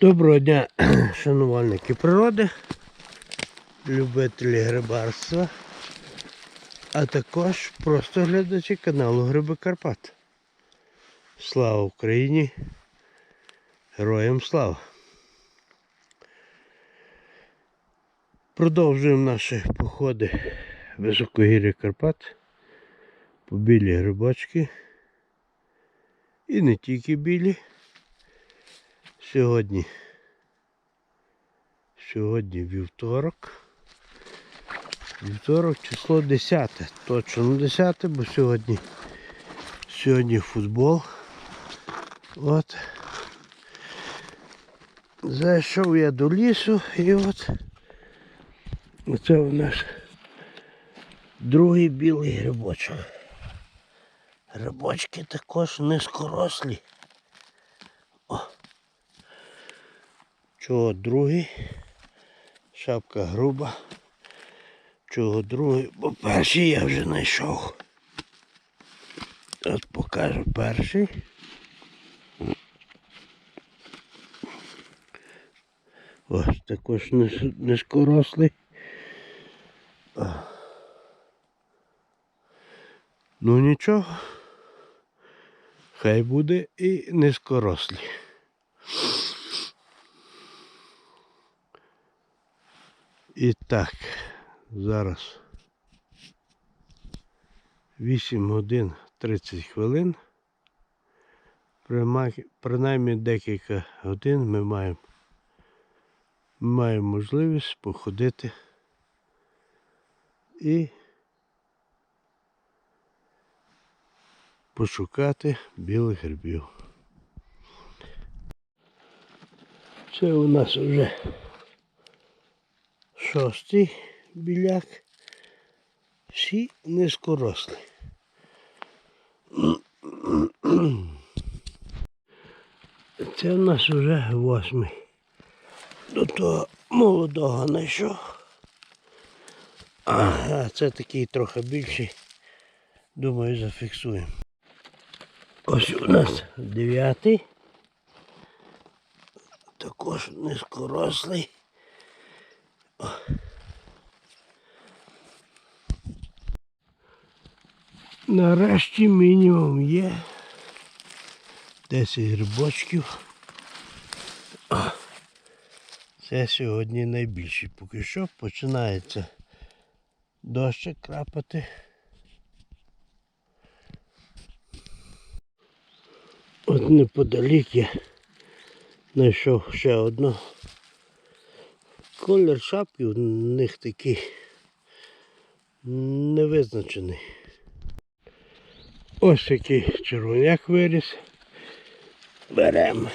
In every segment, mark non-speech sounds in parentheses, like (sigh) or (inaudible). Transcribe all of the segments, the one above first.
Доброго дня, (clears throat) шанувальники природи, любителі грибарства, а також просто глядачі каналу Гриби Карпат. Слава Україні! Героям слава! Продовжуємо наші походи високогір'я Карпат по білі грибочки. І не тільки білі. Сьогодні. Сьогодні вівторок. Вівторок число 10. Точно 10, бо сьогодні сьогодні футбол. От. Зайшов я до лісу і от оце у нас другий білий грибочок. Грибочки також низькорослі. Чого другий? Шапка груба. Чого другий? Бо перший я вже знайшов. От покажу перший. Ось також низькорослий. Ну нічого. Хай буде і низькорослий. І так, зараз 8 годин 30 хвилин. Принаймні декілька годин ми маємо, маємо можливість походити і пошукати білих грибів. Це у нас вже шостий біляк. Всі низькорослі. Це в нас вже восьмий. До того молодого знайшов. А це такий трохи більший. Думаю, зафіксуємо. Ось у нас дев'ятий. Також низькорослий. Нарешті мінімум є 10 грибочків. Це сьогодні найбільший. Поки що починається дощик крапати. От неподалік я знайшов ще одну. Колір шапки у них такий невизначений. Ось який червоняк виріс. Беремо.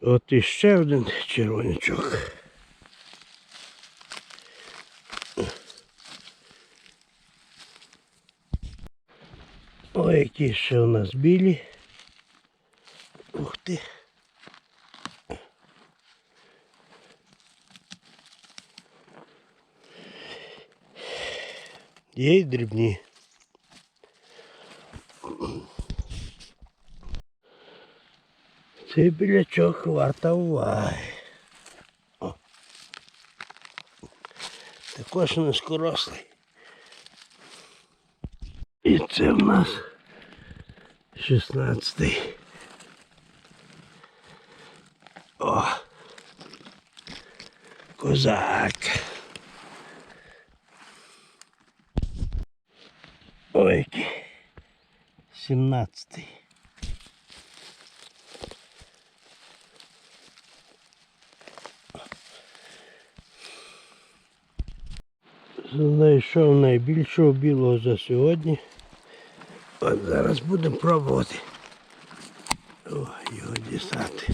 От іще один червонячок. Ой, які ще у нас білі. Ух ти. Є й дрібні. Цей білячок варта уваги. О. Також низькорослий. І це в нас 16. О! Козак. Ой, який. 17. Знайшов найбільшого білого за сьогодні. От зараз будемо пробувати. О, його дістати.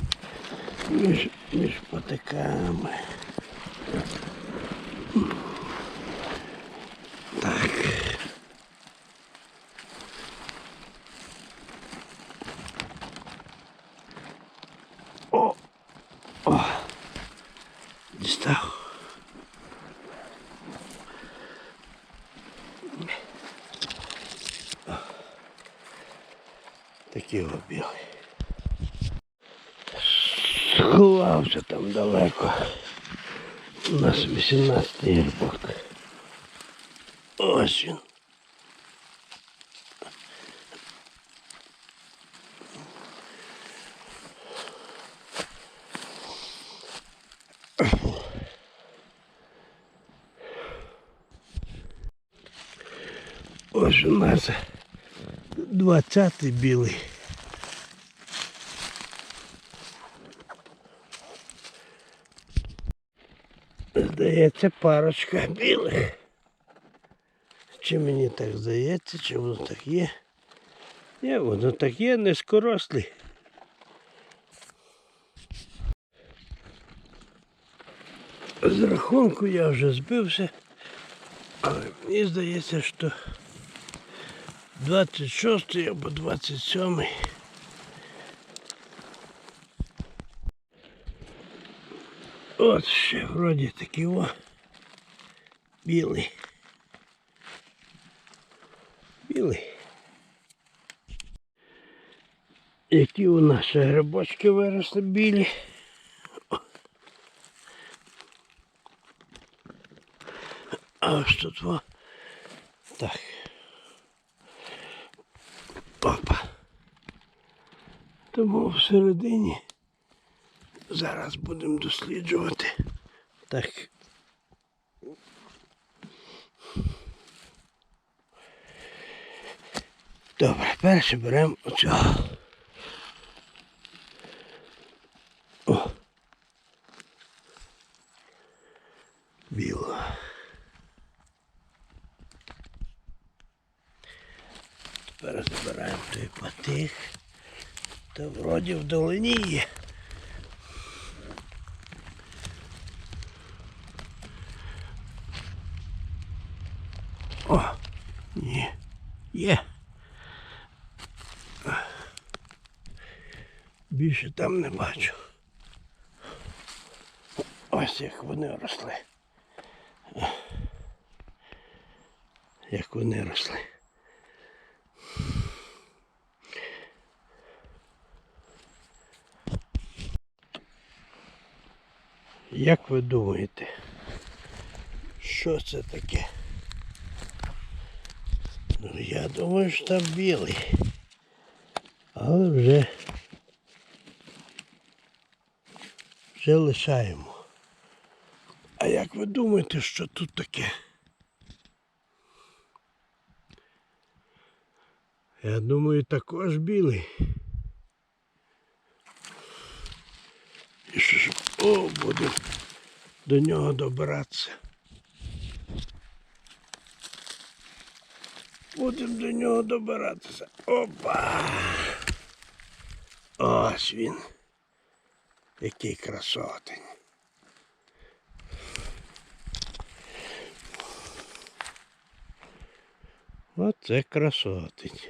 Між, між потиками. Такий о білий. Сховався там далеко. У нас 18-й грибок. Ось він. Ось у нас 20-й білий. Здається, парочка білих. Чи мені так здається, чи воно так є? Ні, воно так є, низькорослі. З рахунку я вже збився, але мені здається, що 26 або 27. От ще вроді такий о білий. Білий. Які у нас ще грибочки виросли білі. А ось тут во. Так. Опа. Тому всередині зараз будемо досліджувати. Так. Добре, перше беремо оцього. О. Білого. Тепер забираємо той патик. Та вроді в долині є. О, ні, є. Більше там не бачу. Ось як вони росли. Як вони росли. Як ви думаєте, що це таке? Ну, я думаю, що там білий. Але вже вже лишаємо. А як ви думаєте, що тут таке? Я думаю, також білий. І що ж, о, будемо до нього добиратися. Будемо до нього добиратися. Опа! Ось він. Який красотень. Оце красотень.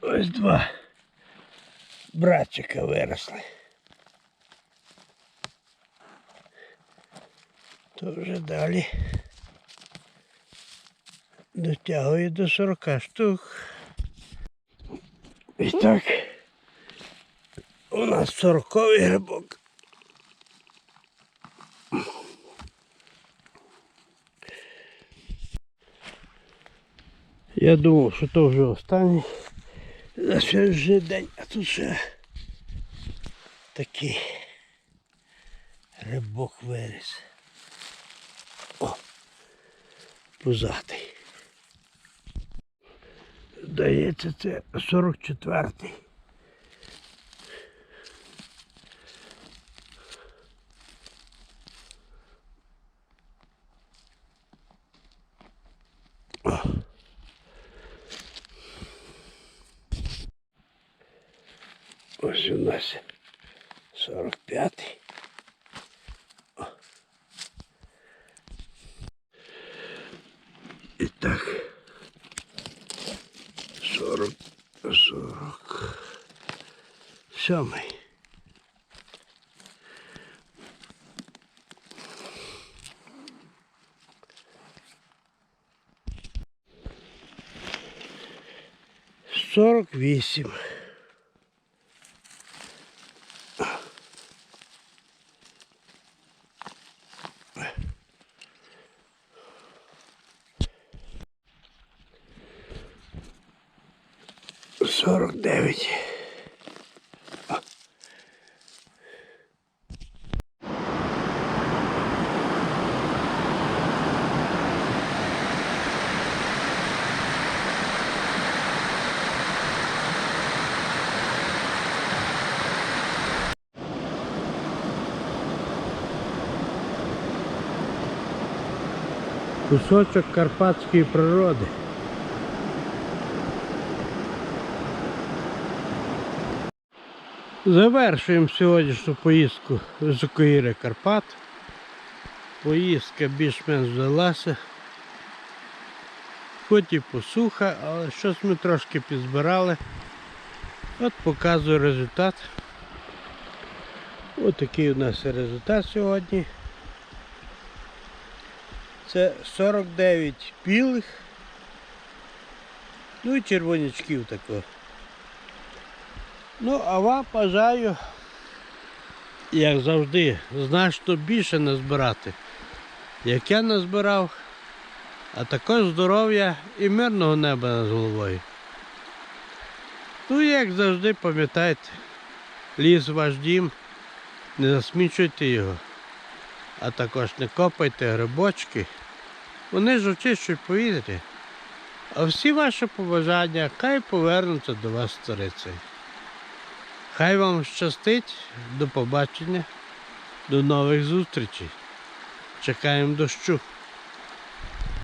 Ось два братчика виросли. То вже далі дотягує до 40 штук. І так, у нас 40 грибок. Я думав, що то вже останній на вже день, а тут ще такий рибок виріс. О, пузатий. Здається, це 44-й. Ось у нас 45-й. О. І так. 40, 40, сьомий. Сорок вісім. Сорок дев'ять. Кусочок карпатської природи. Завершуємо сьогоднішню поїздку з високогір'я Карпат. Поїздка більш-менш вдалася. Хоч і посуха, але щось ми трошки підзбирали. От показую результат. Ось такий у нас результат сьогодні. Це 49 білих. Ну і червонячків такого. Ну, а вам бажаю, як завжди, значно більше назбирати, як я назбирав, а також здоров'я і мирного неба над головою. Ну, як завжди, пам'ятайте, ліс ваш дім, не засмічуйте його, а також не копайте грибочки, вони ж очищують повітря. А всі ваші побажання хай повернуться до вас старицею. Хай вам щастить, до побачення, до нових зустрічей. Чекаємо дощу.